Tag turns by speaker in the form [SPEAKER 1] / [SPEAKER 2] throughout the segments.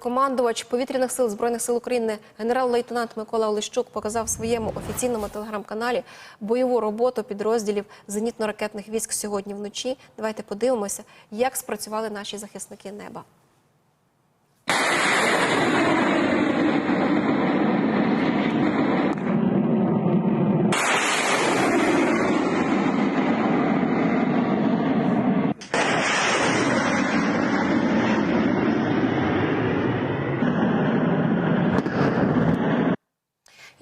[SPEAKER 1] Головнокомандувач повітряних сил збройних сил України генерал-лейтенант Микола Олещук показав своєму офіційному телеграм-каналі бойову роботу підрозділів зенітно-ракетних військ сьогодні вночі. Давайте подивимося, як спрацювали наші захисники неба.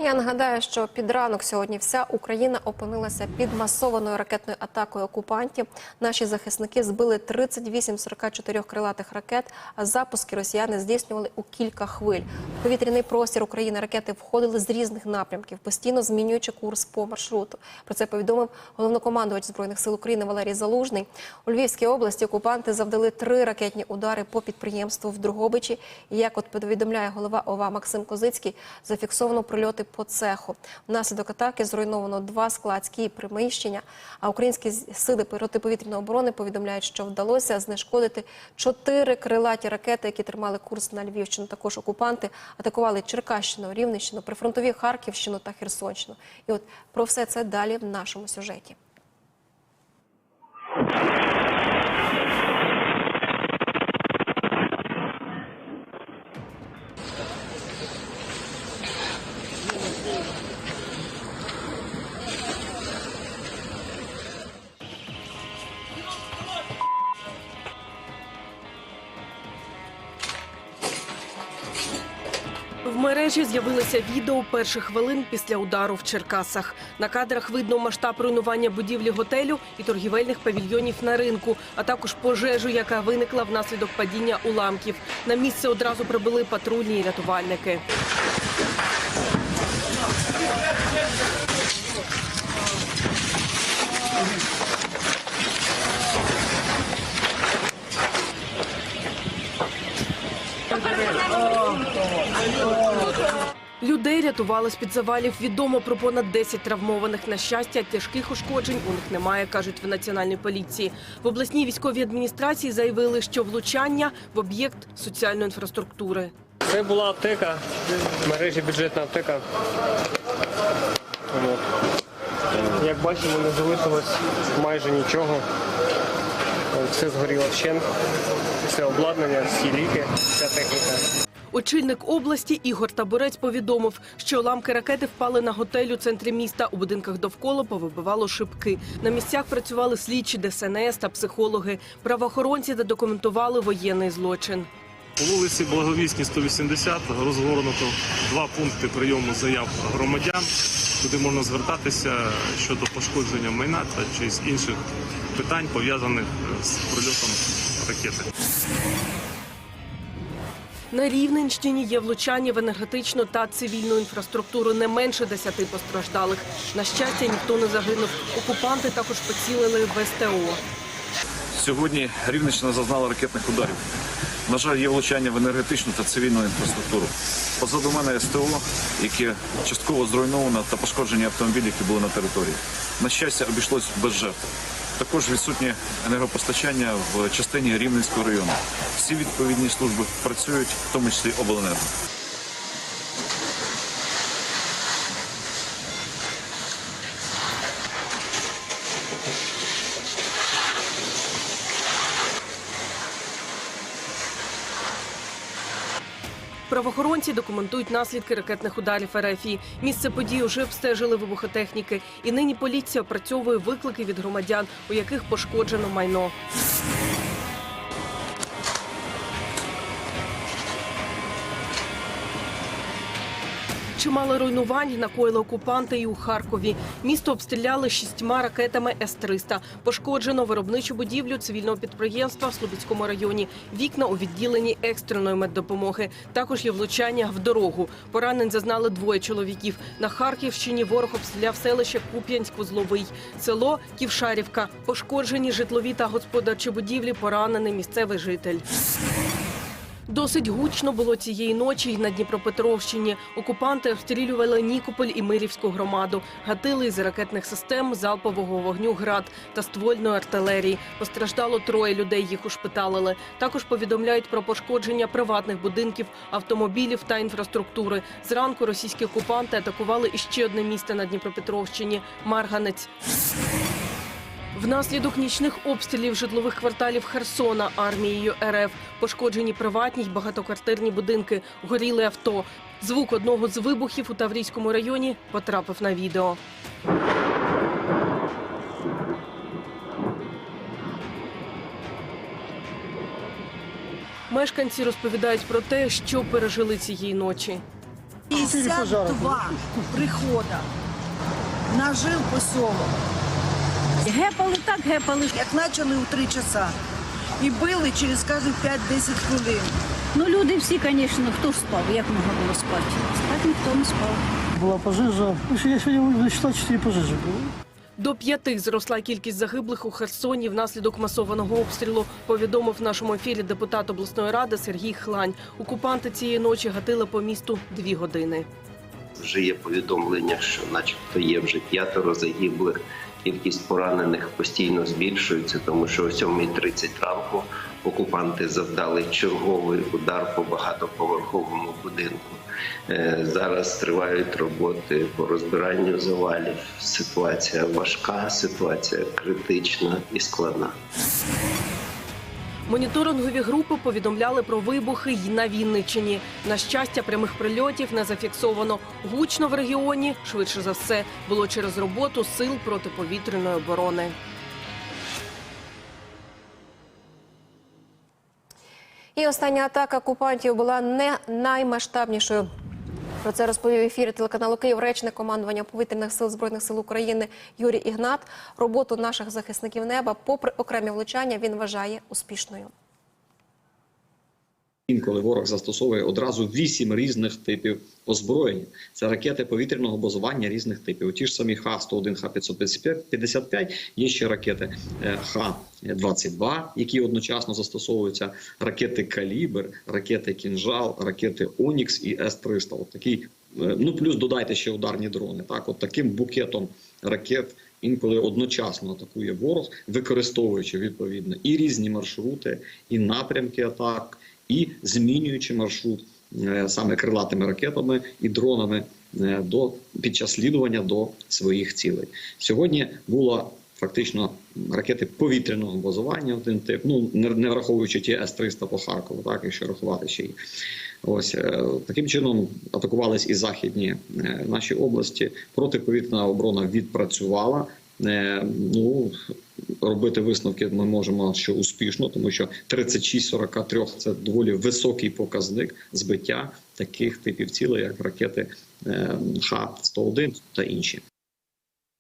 [SPEAKER 1] Я нагадаю, що під ранок сьогодні вся Україна опинилася під масованою ракетною атакою окупантів. Наші захисники збили 38 з 44 крилатих ракет, а запуски росіяни здійснювали у кілька хвиль. У повітряний простір України ракети входили з різних напрямків, постійно змінюючи курс по маршруту. Про це повідомив головнокомандувач збройних сил України Валерій Залужний. У Львівській області окупанти завдали три ракетні удари по підприємству в Другобичі. І як от повідомляє голова ОВА Максим Козицький, зафіксовано прильоти по цеху. Внаслідок атаки зруйновано два складські приміщення. А українські сили протиповітряної оборони повідомляють, що вдалося знешкодити чотири крилаті ракети, які тримали курс на Львівщину. Також окупанти атакували Черкащину, Рівненщину, прифронтові Харківщину та Херсонщину. І от про все це далі в нашому сюжеті.
[SPEAKER 2] В мережі з'явилося відео перших хвилин після удару в Черкасах. На кадрах видно масштаб руйнування будівлі готелю і торгівельних павільйонів на ринку, а також пожежу, яка виникла внаслідок падіння уламків. На місце одразу прибули патрульні і рятувальники. Людей рятували з-під завалів. Відомо про понад 10 травмованих. На щастя, тяжких ушкоджень у них немає, кажуть в національній поліції. В обласній військовій адміністрації заявили, що влучання в об'єкт соціальної інфраструктури.
[SPEAKER 3] Це була аптека, мережі бюджетна аптека. Як бачимо, не залишилось майже нічого. Все згоріло вщент. Все обладнання, всі ліки, вся техніка.
[SPEAKER 2] Очільник області Ігор Таборець повідомив, що уламки ракети впали на готель у центрі міста. У будинках довкола повибивало шибки. На місцях працювали слідчі ДСНС та психологи. Правоохоронці задокументували воєнний злочин.
[SPEAKER 4] По вулиці Благовісній 180 розгорнуто два пункти прийому заяв громадян, куди можна звертатися щодо пошкодження майна та чи з інших питань пов'язаних з прильотом ракети.
[SPEAKER 2] На Рівненщині є влучання в енергетичну та цивільну інфраструктуру. Не менше десяти постраждалих. На щастя, ніхто не загинув. Окупанти також поцілили в СТО.
[SPEAKER 5] Сьогодні Рівненщина зазнала ракетних ударів. На жаль, є влучання в енергетичну та цивільну інфраструктуру. Позаду мене СТО, яке частково зруйновано та пошкоджені автомобілі, які були на території. На щастя, обійшлось без жертв. Також відсутнє енергопостачання в частині Рівненського району. Всі відповідні служби працюють, в тому числі обленерго.
[SPEAKER 2] Правоохоронці документують наслідки ракетних ударів РФ. Місце події вже обстежили вибухотехніки. І нині поліція опрацьовує виклики від громадян, у яких пошкоджено майно. Чимало руйнувань накоїли окупанти і у Харкові. Місто обстріляли шістьма ракетами С-300. Пошкоджено виробничу будівлю цивільного підприємства в Слобідському районі. Вікна у відділенні екстреної меддопомоги. Також є влучання в дорогу. Поранень зазнали двоє чоловіків. На Харківщині ворог обстріляв селище Куп'янськ-Вузловий. Село Ківшарівка. Пошкоджені житлові та господарчі будівлі. Поранений місцевий житель. Досить гучно було цієї ночі й на Дніпропетровщині. Окупанти обстрілювали Нікополь і Мирівську громаду, гатили із ракетних систем залпового вогню град та ствольної артилерії. Постраждало троє людей. Їх ушпиталили. Також повідомляють про пошкодження приватних будинків, автомобілів та інфраструктури. Зранку російські окупанти атакували іще одне місто на Дніпропетровщині Марганець. Внаслідок нічних обстрілів житлових кварталів Херсона армією РФ пошкоджені приватні й багатоквартирні будинки, горіли авто. Звук одного з вибухів у Таврійському районі потрапив на відео. Мешканці розповідають про те, що пережили цієї ночі.
[SPEAKER 6] 52 прихода на жил поселок.
[SPEAKER 7] Гепали так, гепали.
[SPEAKER 6] Як почали у 3 часа і били через кожних 5-10 хвилин.
[SPEAKER 7] Ну, люди всі, звісно, хто ж спав, як можна було спати? Спати ніхто не спав.
[SPEAKER 8] Була пожежа. Ну, Я сьогодні вичитав 4 пожежі було.
[SPEAKER 2] До п'яти зросла кількість загиблих у Херсоні внаслідок масованого обстрілу. Повідомив в нашому ефірі депутат обласної ради Сергій Хлань. Окупанти цієї ночі гатили по місту дві години.
[SPEAKER 9] Вже є повідомлення, що, начебто, є вже п'ятеро загиблих. Кількість поранених постійно збільшується, тому що о 7.30 ранку окупанти завдали черговий удар по багатоповерховому будинку. Е, Зараз тривають роботи по розбиранню завалів. Ситуація важка, ситуація критична і складна.
[SPEAKER 2] Моніторингові групи повідомляли про вибухи й на Вінниччині. На щастя, прямих прильотів не зафіксовано. Гучно в регіоні, швидше за все, було через роботу сил протиповітряної оборони.
[SPEAKER 1] І остання атака окупантів була не наймасштабнішою. Про це розповів ефір телеканалу Київ речник командування повітряних сил збройних сил України Юрій Ігнат. Роботу наших захисників неба, попри окремі влучання, він вважає успішною.
[SPEAKER 10] Інколи ворог застосовує одразу вісім різних типів озброєння. Це ракети повітряного базування різних типів. Ті ж самі Х-101, Х-555, є ще ракети е, Х-22, які одночасно застосовуються, ракети Калібр, ракети Кінжал, ракети Онікс і С-300. От такий, е, ну плюс додайте ще ударні дрони. Так, от таким букетом ракет інколи одночасно атакує ворог, використовуючи відповідно і різні маршрути, і напрямки атак, і змінюючи маршрут е, саме крилатими ракетами і дронами е, до під час слідування до своїх цілей. Сьогодні було фактично ракети повітряного базування, один тип, ну не, враховуючи ті С-300 по Харкову, так якщо рахувати ще й. Ось е, таким чином атакувались і західні наші області. Протиповітряна оборона відпрацювала. Е, Ну робити висновки ми можемо, що успішно, тому що 36-43 – це доволі високий показник збиття таких типів цілей, як ракети е, Х-101 та інші.